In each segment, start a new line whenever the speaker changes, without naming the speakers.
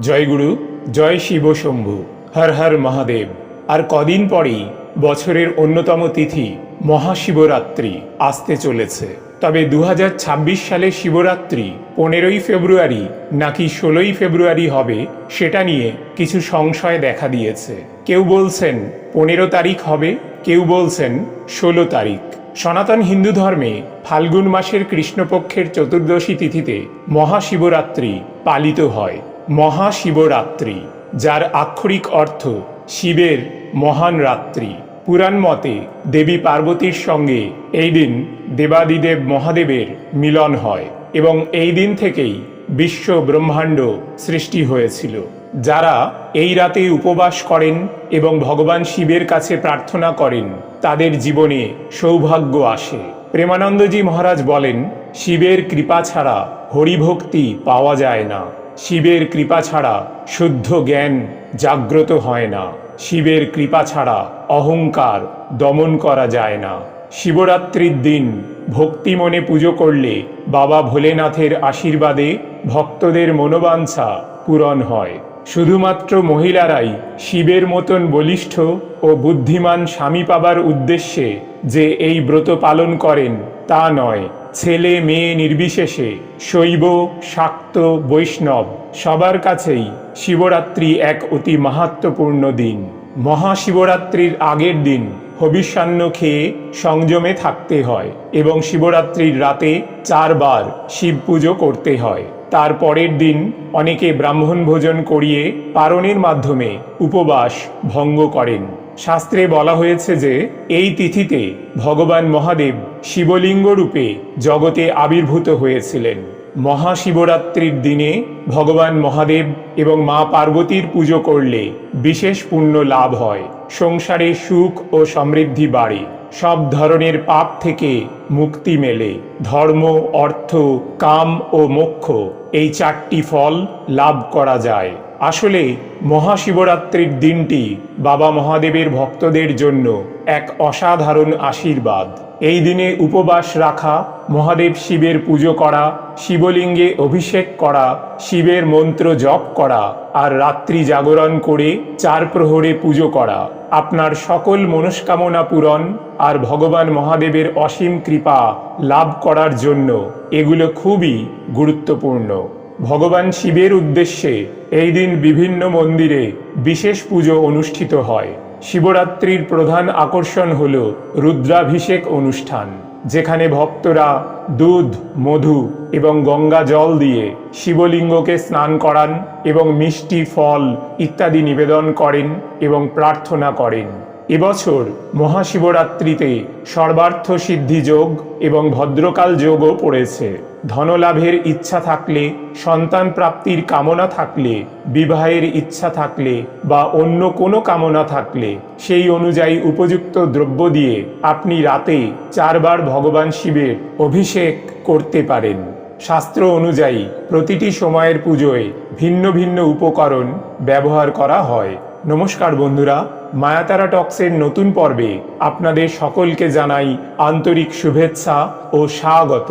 জয় গুরু, জয় শিব শম্ভু, হর হর মহাদেব। আর কদিন পরেই বছরের অন্যতম তিথি মহাশিবরাত্রি আসতে চলেছে। তবে দু হাজার ছাব্বিশ সালে শিবরাত্রি পনেরোই ফেব্রুয়ারি নাকি ষোলোই ফেব্রুয়ারি হবে সেটা নিয়ে কিছু সংশয় দেখা দিয়েছে। কেউ বলছেন পনেরো তারিখ হবে, কেউ বলছেন ষোলো তারিখ। সনাতন হিন্দু ধর্মে ফাল্গুন মাসের কৃষ্ণপক্ষের চতুর্দশী তিথিতে মহাশিবরাত্রি পালিত হয়। মহাশিবরাত্রি, যার আক্ষরিক অর্থ শিবের মহান রাত্রি। পুরাণ মতে দেবী পার্বতীর সঙ্গে এই দিন দেবাদিদেব মহাদেবের মিলন হয় এবং এই দিন থেকেই বিশ্ব ব্রহ্মাণ্ড সৃষ্টি হয়েছিল। যারা এই রাতে উপবাস করেন এবং ভগবান শিবের কাছে প্রার্থনা করেন, তাদের জীবনে সৌভাগ্য আসে। প্রেমানন্দজি মহারাজ বলেন, শিবের কৃপা ছাড়া হরিভক্তি পাওয়া যায় না। শিবের কৃপা ছাড়া শুদ্ধ জ্ঞান জাগ্রত হয় না। শিবের কৃপা ছাড়া অহংকার দমন করা যায় না। শিবরাত্রির দিন ভক্তি মনে পুজো করলে বাবা ভোলেনাথের আশীর্বাদে ভক্তদের মনোবাঞ্ছা পূরণ হয়। শুধুমাত্র মহিলারাই শিবের মতন বলিষ্ঠ ও বুদ্ধিমান স্বামী পাবার উদ্দেশ্যে যে এই ব্রত পালন করেন তা নয়, ছেলে মেয়ে নির্বিশেষে, শৈব, শাক্ত, বৈষ্ণব, সবার কাছেই শিবরাত্রি এক অতি মাহাত্মপূর্ণ দিন। মহাশিবরাত্রির আগের দিন হবিষ্যান্ন খেয়ে সংযমে থাকতে হয় এবং শিবরাত্রির রাতে চারবার শিব পুজো করতে হয়। তার পরের দিন অনেকে ব্রাহ্মণ ভোজন করিয়ে পারণের মাধ্যমে উপবাস ভঙ্গ করেন। শাস্ত্রে বলা হয়েছে যে, এই তিথিতে ভগবান মহাদেব শিবলিঙ্গ রূপে জগতে আবির্ভূত হয়েছিলেন। মহাশিবরাত্রির দিনে ভগবান মহাদেব এবং মা পার্বতীর পুজো করলে বিশেষ পুণ্য লাভ হয়। সংসারে সুখ ও সমৃদ্ধি বাড়ে। সব ধরনের পাপ থেকে মুক্তি মেলে। ধর্ম, অর্থ, কাম ও মোক্ষ এই চারটি ফল লাভ করা যায়। আসলে মহাশিবরাত্রির দিনটি বাবা মহাদেবের ভক্তদের জন্য এক অসাধারণ আশীর্বাদ। এই দিনে উপবাস রাখা, মহাদেব শিবের পুজো করা, শিবলিঙ্গে অভিষেক করা, শিবের মন্ত্র জপ করা আর রাত্রি জাগরণ করে চার প্রহরে পুজো করা। আপনার সকল মনস্কামনা পূরণ আর ভগবান মহাদেবের অসীম কৃপা লাভ করার জন্য এগুলো খুবই গুরুত্বপূর্ণ। ভগবান শিবের উদ্দেশ্যে এই দিন বিভিন্ন মন্দিরে বিশেষ পুজো অনুষ্ঠিত হয়। শিবরাত্রির প্রধান আকর্ষণ হল রুদ্রাভিষেক অনুষ্ঠান, যেখানে ভক্তরা দুধ, মধু এবং গঙ্গা জল দিয়ে শিবলিঙ্গকে স্নান করান এবং মিষ্টি, ফল ইত্যাদি নিবেদন করেন এবং প্রার্থনা করেন। এবছর মহাশিবরাত্রিতে সর্বার্থ সিদ্ধি যোগ এবং ভদ্রকাল যোগও পড়েছে। ধনলাভের ইচ্ছা থাকলে সন্তান প্রাপ্তির কামনা থাকলে, বিবাহের ইচ্ছা থাকলে বা অন্য কোনো কামনা থাকলে, সেই অনুযায়ী উপযুক্ত দ্রব্য দিয়ে আপনি রাতে চারবার ভগবান শিবের অভিষেক করতে পারেন। শাস্ত্র অনুযায়ী প্রতিটি সময়ের পুজোয় ভিন্ন ভিন্ন উপকরণ ব্যবহার করা হয়। নমস্কার বন্ধুরা, মায়াতারা টক্সের নতুন পর্বে আপনাদের সকলকে জানাই আন্তরিক শুভেচ্ছা ও স্বাগত।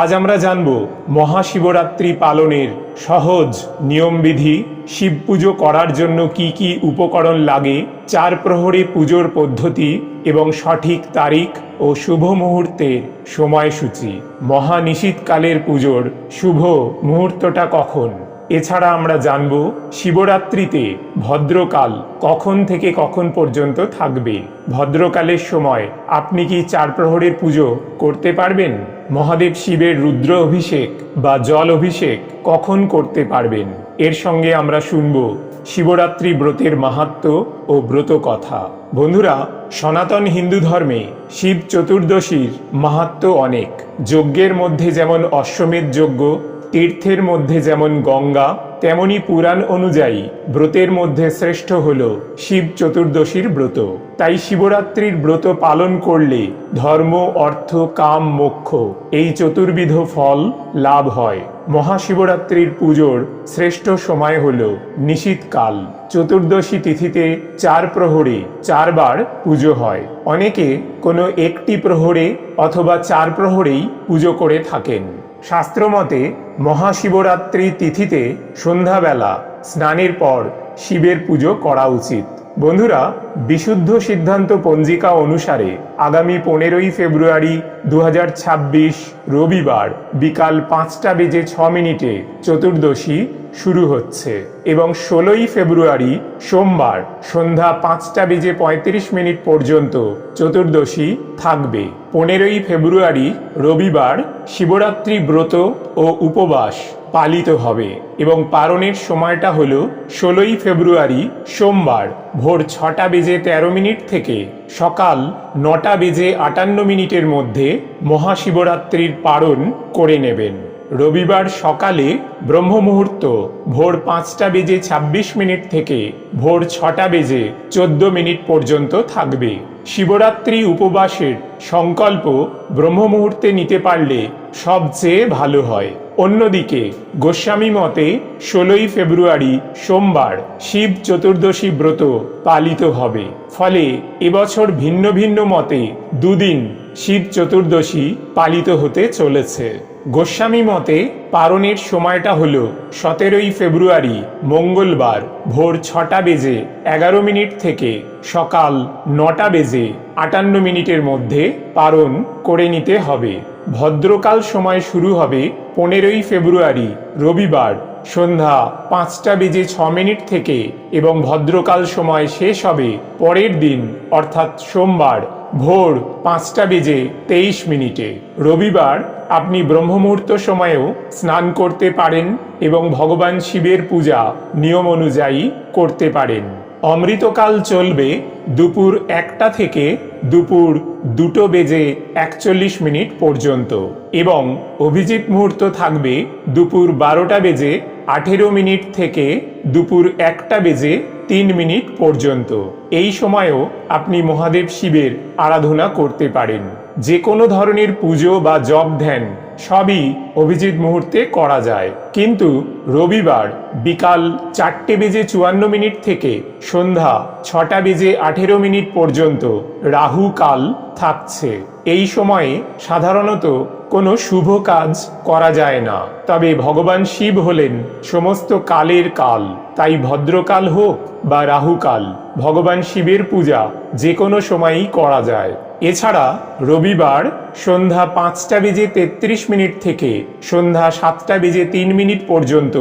আজ আমরা জানব মহাশিবরাত্রি পালনের সহজ নিয়মবিধি। শিব পুজো করার জন্য কি কি উপকরণ লাগে, চার প্রহরে পুজোর পদ্ধতি এবং সঠিক তারিখ ও শুভ মুহূর্তের সময়সূচি। মহানিশীতকালের পুজোর শুভ মুহূর্তটা কখন? এছাড়া আমরা জানব শিবরাত্রিতে ভদ্রকাল কখন থেকে কখন পর্যন্ত থাকবে। ভদ্রকালের সময় আপনি কি চার প্রহরের পুজো করতে পারবেন? মহাদেব শিবের রুদ্র অভিষেক বা জল অভিষেক কখন করতে পারবেন? এর সঙ্গে আমরা শুনব শিবরাত্রি ব্রতের মাহাত্ম ও ব্রত কথা। বন্ধুরা, সনাতন হিন্দু ধর্মে শিব চতুর্দশীর মাহাত্ম অনেক। যজ্ঞের মধ্যে যেমন অশ্বমেধ যজ্ঞ তীর্থের মধ্যে যেমন গঙ্গা, তেমনি পুরাণ অনুযায়ী ব্রতের মধ্যে শ্রেষ্ঠ হল শিব চতুর্দশীর ব্রত। তাই শিবরাত্রির ব্রত পালন করলে ধর্ম, অর্থ, কাম, মোক্ষ এই চতুর্বিধ ফল লাভ হয়। মহাশিবরাত্রির পুজোর শ্রেষ্ঠ সময় হল নিশীতকাল। চতুর্দশী তিথিতে চার প্রহরে চারবার পুজো হয়। অনেকে কোনো একটি প্রহরে অথবা চার প্রহরেই পুজো করে থাকেন। শাস্ত্রমতে মহাশিবরাত্রি তিথিতে সন্ধ্যাবেলা স্নানের পর শিবের পুজো করা উচিত। বন্ধুরা, বিশুদ্ধ সিদ্ধান্ত পঞ্জিকা অনুসারে আগামী পনেরোই ফেব্রুয়ারি দু হাজার ছাব্বিশ রবিবার বিকাল পাঁচটা বেজে ছ মিনিটে চতুর্দশী শুরু হচ্ছে এবং ষোলোই ফেব্রুয়ারি সোমবার সন্ধ্যা পাঁচটা বেজে পঁয়ত্রিশ মিনিট পর্যন্ত চতুর্দশী থাকবে। পনেরোই ফেব্রুয়ারি রবিবার শিবরাত্রি ব্রত ও উপবাস। পালিত হবে এবং পারণের সময়টা হলো ষোলোই ফেব্রুয়ারি সোমবার ভোর ছটা বেজে তেরো মিনিট থেকে সকাল নটা বেজে আটান্ন মিনিটের মধ্যে মহাশিবরাত্রির পারণ করে নেবেন। রবিবার সকালে ব্রহ্ম মুহূর্ত ভোর পাঁচটা বেজে ২৬ মিনিট থেকে ভোর ছটা বেজে চোদ্দ মিনিট পর্যন্ত থাকবে। শিবরাত্রি উপবাসের সংকল্প ব্রহ্ম মুহূর্তে নিতে পারলে সবচেয়ে ভালো হয়। অন্যদিকে, গোস্বামী মতে ষোলোই ফেব্রুয়ারি সোমবার শিব চতুর্দশী ব্রত পালিত হবে। ফলে এবছর ভিন্ন ভিন্ন মতে দুদিন শিব চতুর্দশী পালিত হতে চলেছে। গোস্বামী মতে পারণের সময়টা হল সতেরোই ফেব্রুয়ারি, মঙ্গলবার, ভোর ছটা বেজে এগারো মিনিট থেকে সকাল নটা বেজে আটান্ন মিনিটের মধ্যে পারণ করে নিতে হবে। ভদ্রকাল সময় শুরু হবে পনেরোই ফেব্রুয়ারি, রবিবার, সন্ধ্যা পাঁচটা বেজে ছ মিনিট থেকে এবং ভদ্রকাল সময় শেষ হবে পরের দিন, অর্থাৎ সোমবার, ভোর পাঁচটা বেজে তেইশ মিনিটে। রবিবার আপনি ব্রহ্মমুহূর্ত সময়েও স্নান করতে পারেন এবং ভগবান শিবের পূজা নিয়ম অনুযায়ী করতে পারেন। অমৃতকাল চলবে দুপুর একটা থেকে দুপুর দুটো বেজে একচল্লিশ মিনিট পর্যন্ত এবং অভিজিৎ মুহূর্ত থাকবে দুপুর বারোটা বেজে আঠেরো মিনিট থেকে দুপুর একটা বেজে তিন মিনিট পর্যন্ত। এই সময়েও আপনি মহাদেব শিবের আরাধনা করতে পারেন। যে কোনো ধরনের পুজো বা জপ ধ্যান সবই অভিজিৎ মুহূর্তে করা যায়। কিন্তু রবিবার বিকাল চারটে বেজে চুয়ান্ন মিনিট থেকে সন্ধ্যা ছটা বেজে আঠেরো মিনিট পর্যন্ত রাহু কাল থাকছে। এই সময়ে সাধারণত কোনো শুভ কাজ করা যায় না। তবে ভগবান শিব হলেন সমস্ত কালের কাল। তাই ভদ্রকাল হোক বা রাহুকাল, ভগবান শিবের পূজা যে কোনো সময়ই করা যায়। এছাড়া রবিবার সন্ধ্যা পাঁচটা বেজে তেত্রিশ মিনিট থেকে সন্ধ্যা সাতটা বেজে তিন মিনিট পর্যন্ত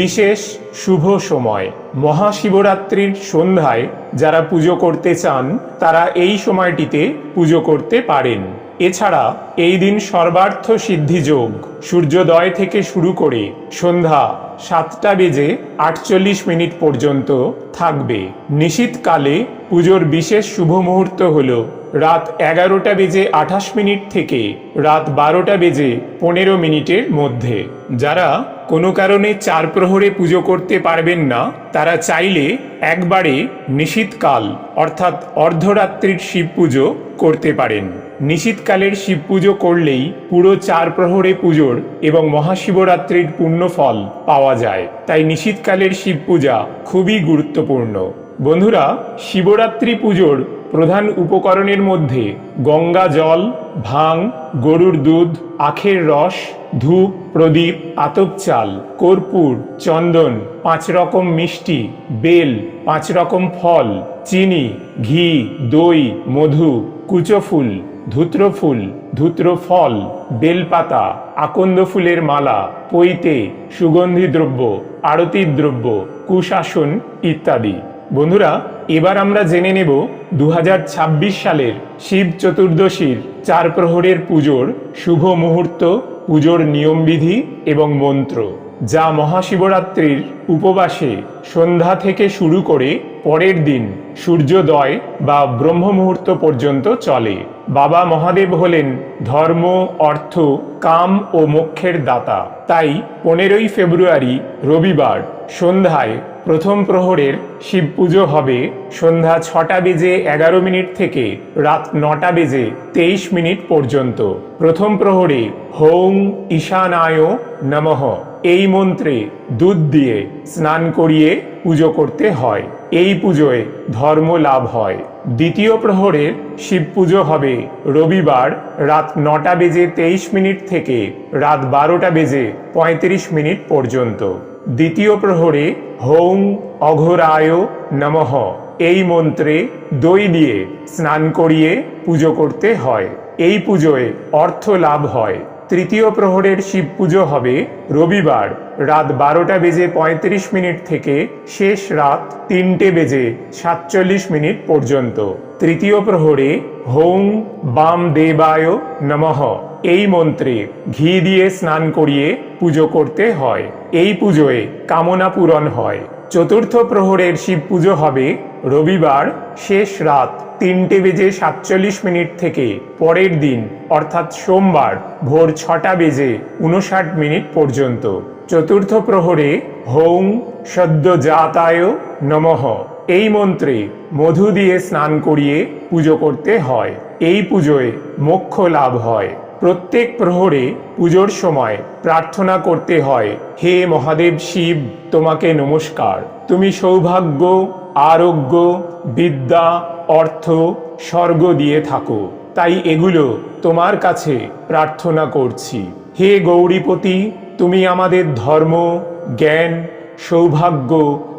বিশেষ শুভ সময়। মহাশিবরাত্রির সন্ধ্যায় যারা পুজো করতে চান, তারা এই সময়টিতে পুজো করতে পারেন। এছাড়া এই দিন সর্বার্থ সিদ্ধি যোগ। সূর্যোদয় থেকে শুরু করে সন্ধ্যা সাতটা বেজে আটচল্লিশ মিনিট পর্যন্ত থাকবে। নিশীতকালে পুজোর বিশেষ শুভ মুহূর্ত হল রাত এগারোটা বেজে আঠাশ মিনিট থেকে রাত বারোটা বেজে পনেরো মিনিটের মধ্যে। যারা কোনো কারণে চার প্রহরে পুজো করতে পারবেন না, তারা চাইলে একবারে নিশীতকাল অর্থাৎ অর্ধরাত্রির শিব পুজো করতে পারেন। নিশীতকালের শিব পুজো করলেই পুরো চার প্রহরে পুজোর এবং মহাশিবরাত্রির পুণ্যফল পাওয়া যায়। তাই নিশীতকালের শিব পূজা খুবই গুরুত্বপূর্ণ। বন্ধুরা, শিবরাত্রি পুজোর প্রধান উপকরণের মধ্যে গঙ্গা জল, ভাং, গরুর দুধ, আখের রস, ধূপ, প্রদীপ, আতপ চাল, কর্পূর, চন্দন, পাঁচ রকম মিষ্টি, বেল, পাঁচ রকম ফল, চিনি, ঘি, দই, মধু, কুচো ফুল ধুত্র ফুল ধুত্র ফল বেলপাতা, আকন্দ ফুলের মালা, পৈতে, সুগন্ধি দ্রব্য, আরতির দ্রব্য, কুশাসন ইত্যাদি। বন্ধুরা, এবার আমরা জেনে নেব দু হাজার ছাব্বিশ সালের শিব চতুর্দশীর চার প্রহরের পুজোর শুভ মুহূর্ত, পুজোর নিয়মবিধি এবং মন্ত্র। যা মহাশিবরাত্রির উপবাসে সন্ধ্যা থেকে শুরু করে পরের দিন সূর্যোদয় বা ব্রহ্ম মুহূর্ত পর্যন্ত চলে। বাবা মহাদেব হলেন ধর্ম, অর্থ, কাম ও মোক্ষের দাতা। তাই পনেরোই ফেব্রুয়ারি রবিবার সন্ধ্যায় প্রথম প্রহরের শিব পুজো হবে সন্ধ্যা ছটা বেজে এগারো মিনিট থেকে রাত নটা বেজে তেইশ মিনিট পর্যন্ত। প্রথম প্রহরে হৌং ঈশানায় নমঃ। এই মন্ত্রে দুধ দিয়ে স্নান করিয়ে পুজো করতে হয়। এই পুজোয় ধর্ম লাভ হয়। দ্বিতীয় প্রহরের শিব পুজো হবে রবিবার রাত নটা বেজে তেইশ মিনিট থেকে রাত বারোটা বেজে পঁয়ত্রিশ মিনিট পর্যন্ত। দ্বিতীয় প্রহরে হৌং অঘোরায় নমঃ। এই মন্ত্রে দই দিয়ে স্নান করিয়ে পুজো করতে হয়। এই পুজোয় অর্থ লাভ হয়। তৃতীয় প্রহরের শিব পুজো হবে রবিবার। রাত বারোটা বেজে পঁয়ত্রিশ মিনিট থেকে শেষ রাত তিনটে বেজে সাতচল্লিশ মিনিট পর্যন্ত। তৃতীয় প্রহরে হোং বাম দেবায় নমঃ। এই মন্ত্রে ঘি দিয়ে স্নান করিয়ে পুজো করতে হয়। এই পুজোয় কামনা পূরণ হয়। চতুর্থ প্রহরের শিব পুজো হবে রবিবার শেষ রাত তিনটে বেজে সাতচল্লিশ মিনিট থেকে পরের দিন, অর্থাৎ সোমবার ভোর ছটা বেজে উনষাট মিনিট পর্যন্ত। চতুর্থ প্রহরে হৌং সদ্য জাতায় নমঃ। এই মন্ত্রে মধু দিয়ে স্নান করিয়ে পুজো করতে হয়। এই পুজোয় মোক্ষ লাভ হয়। প্রত্যেক প্রহরে পুজোর সময় প্রার্থনা করতে হয়, হে মহাদেব শিব, তোমাকে নমস্কার। তুমি সৌভাগ্য, আরোগ্য, বিদ্যা, অর্থ, স্বর্গ দিয়ে থাকো। তাই এগুলো তোমার কাছে প্রার্থনা করছি। হে গৌরীপতি, তুমি আমাদের ধর্ম, জ্ঞান, সৌভাগ্য,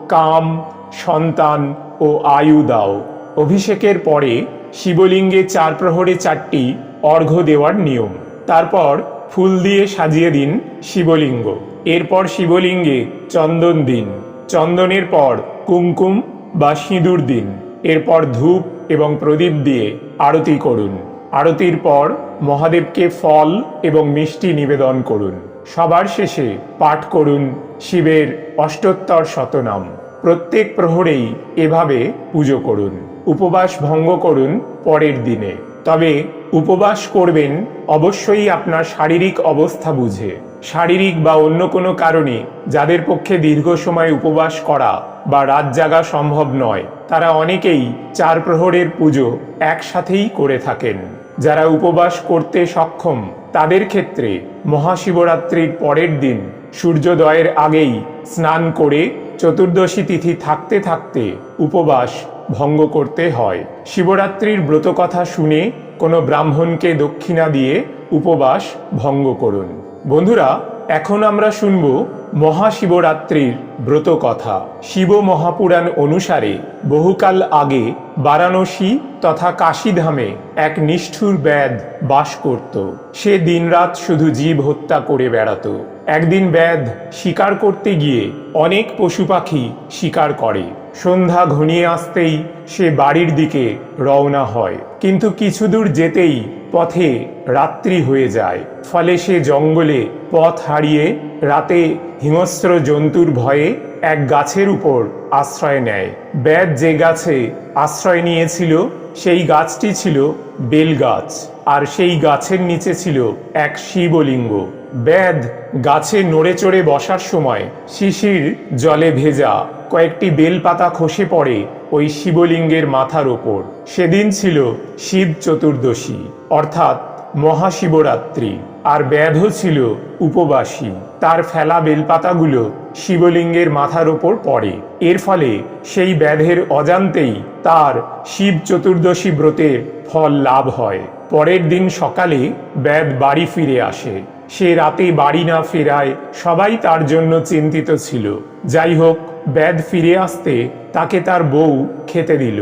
কাম, সন্তান ও আয়ু দাও। অভিষেকের পরে শিবলিঙ্গে চার প্রহরে চারটি অর্ঘ্য দেওয়ার নিয়ম। তারপর ফুল দিয়ে সাজিয়ে দিন শিবলিঙ্গ। এরপর শিবলিঙ্গে চন্দন দিন। চন্দনের পর কুমকুম বা সিঁদুর দিন। এরপর ধূপ এবং প্রদীপ দিয়ে আরতি করুন। আরতির পর মহাদেবকে ফল এবং মিষ্টি নিবেদন করুন। সবার শেষে পাঠ করুন শিবের অষ্টোত্তর শতনাম। প্রত্যেক প্রহরেই এভাবে পুজো করুন। উপবাস ভঙ্গ করুন পরের দিনে। তবে উপবাস করবেন অবশ্যই আপনার শারীরিক অবস্থা বুঝে। শারীরিক বা অন্য কোনো কারণে যাদের পক্ষে দীর্ঘ সময় উপবাস করা বা রাত জাগা সম্ভব নয়, তারা অনেকেই চার প্রহরের পুজো একসাথেই করে থাকেন। যারা উপবাস করতে সক্ষম, তাদের ক্ষেত্রে মহাশিবরাত্রির পরের দিন সূর্যোদয়ের আগেই স্নান করে চতুর্দশী তিথি থাকতে থাকতে উপবাস ভঙ্গ করতে হয়। শিবরাত্রির ব্রতকথা শুনে কোনো ব্রাহ্মণকে দক্ষিণা দিয়ে উপবাস ভঙ্গ করুন। বন্ধুরা, এখন আমরা শুনব মহাশিবরাত্রির ব্রত কথা। শিব মহাপুরাণ অনুসারে বহুকাল আগে বারাণসী তথা কাশীধামে এক নিষ্ঠুর ব্যাধ বাস করত। সে দিনরাত শুধু জীব হত্যা করে বেড়াতো। একদিন ব্যাধ শিকার করতে গিয়ে অনেক পশু পাখি শিকার করে। সন্ধ্যা ঘনিয়ে আসতেই সে বাড়ির দিকে রওনা হয়। কিন্তু কিছু দূর যেতেই পথে রাত্রি হয়ে যায়। ফলে সে জঙ্গলে পথ হারিয়ে রাতে হিংস্র জন্তুর ভয়ে এক গাছের উপর আশ্রয় নেয়। ব্যাধ যে গাছে আশ্রয় নিয়েছিল, সেই গাছটি ছিল বেল গাছ। আর সেই গাছের নিচে ছিল এক শিবলিঙ্গ। ব্যাদ গাছে নড়ে চড়ে বসার সময় শিশির জলে ভেজা কয়েকটি বেলপাতা খসে পড়ে ওই শিবলিঙ্গের মাথার ওপর। সেদিন ছিল শিব চতুর্দশী, অর্থাৎ মহাশিবরাত্রি, আর ব্যাধ ছিল উপবাসী। তার ফেলা বেলপাতাগুলো শিবলিঙ্গের মাথার ওপর পড়ে। এর ফলে সেই ব্যাধের অজান্তেই তার শিব চতুর্দশী ব্রতের ফল লাভ হয়। পরের দিন সকালে ব্যাধ বাড়ি ফিরে আসে। সে রাতে বাড়ি না ফেরায় সবাই তার জন্য চিন্তিত ছিল। যাই হোক ব্যাধ ফিরে আসতে তাকে তার বউ খেতে দিল।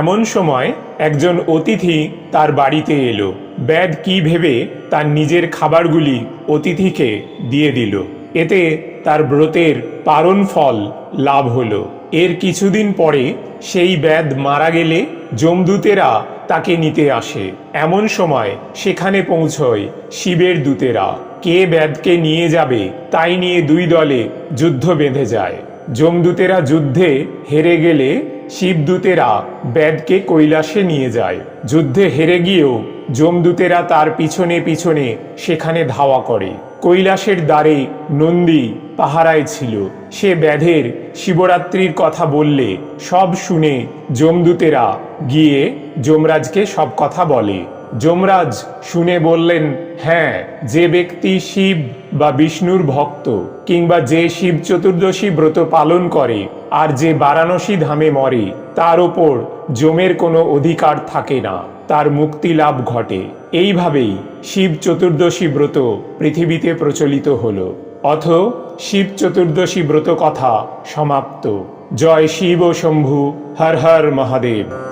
এমন সময় একজন অতিথি তার বাড়িতে এলো। ব্যাড কি ভেবে তার নিজের খাবারগুলি অতিথিকে দিয়ে দিল। এতে তার ব্রতের পারণ ফল লাভ হলো। এর কিছুদিন পরে সেই ব্যাদ মারা গেলে যমদূতেরা তাকে নিতে আসে। এমন সময় সেখানে পৌঁছয় শিবের দূতেরা। কে ব্যাদকে নিয়ে যাবে, তাই নিয়ে দুই দলে যুদ্ধ বেঁধে যায়। যমদূতেরা যুদ্ধে হেরে গেলে শিবদূতেরা ব্যাদকে কৈলাসে নিয়ে যায়। যুদ্ধে হেরে গিয়েও যমদূতেরা তার পিছনে পিছনে সেখানে ধাওয়া করে। কৈলাসের দ্বারে নন্দী পাহারায় ছিল। সে ব্যাধের শিবরাত্রির কথা বললে সব শুনে যমদূতেরা গিয়ে যমরাজকে সব কথা বলে। যমরাজ শুনে বললেন হ্যাঁ যে ব্যক্তি শিব বা বিষ্ণুর ভক্ত কিংবা যে শিব চতুর্দশী ব্রত পালন করে আর যে বারাণসী ধামে মরে, তার ওপর জমের কোনো অধিকার থাকে না। তার মুক্তি লাভ ঘটে। এইভাবেই শিব চতুর্দশী ব্রত পৃথিবীতে প্রচলিত হল। অথ শিব চতুর্দশী ব্রত কথা সমাপ্ত। জয় শিব ও শম্ভু, হর হর মহাদেব।